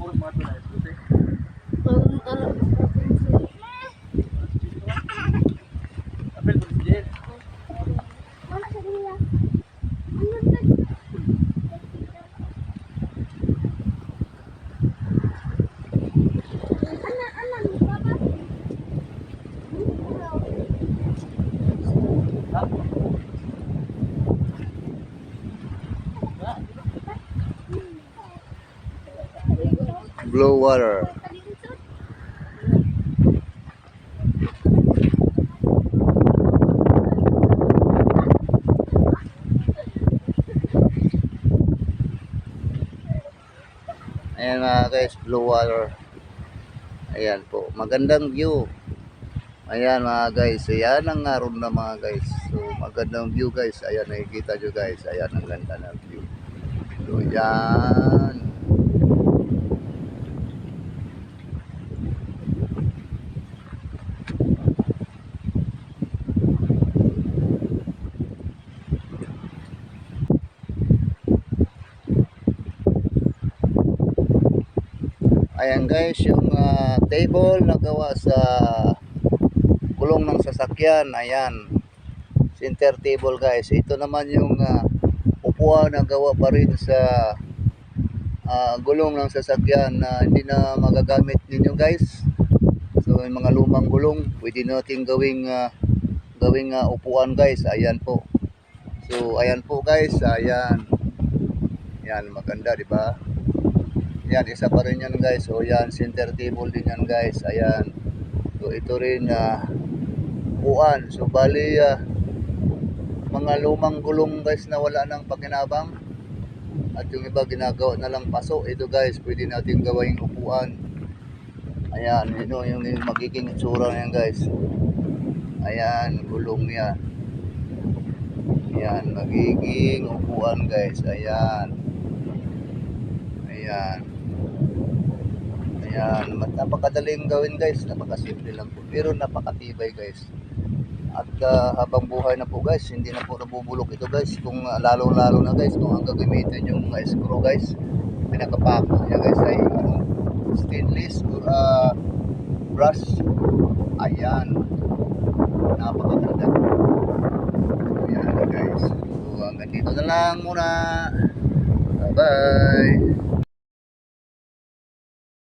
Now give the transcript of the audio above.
mo mga tulay. Puti. Ang Blue water. Ayan mga guys, blue water. Ayan po, magandang view. Ayan mga guys, ayan ang aron na mga guys. So magandang view guys, ayan nakikita nyo guys, ayan ang ganda ng view. So yan. Ayan guys, yung ah, table na gawa sa gulong ng sasakyan. Ayan. Center table guys. Ito naman yung ah, upuan na gawa pa rin sa ah, gulong ng sasakyan na hindi na magagamit ninyo guys. So yung mga lumang gulong, pwede natin gawing ah, gawing ah, upuan guys. Ayan po. So ayan po guys, ayan. Yan maganda, di ba? Yan, isa pa rin yan guys. O yan, center table din yan guys. Ayan. So ito rin na upuan. So bali ah, mga lumang gulong guys na wala nang pakinabang. At yung iba ginagawa na lang paso. Ito guys, pwede natin gawing upuan. Ayan, yun o, yung yung magiging itsura na yan guys. Ayan, gulong yan. Ayan, magiging upuan guys. Ayan. Ayan. Ayan, napakadaling gawin guys, napakasimple lang po. Pero napakatibay guys. At ah, habang buhay na po guys, hindi na po nabubulok ito guys. Kung ah, lalo-lalo na guys, kung ang gagamitin yung mga screw guys, pinakapako niya guys ay ano, stainless uh, brush. Ayan. Napakaganda. Ayan guys. So hanggang dito na lang muna. Bye-bye.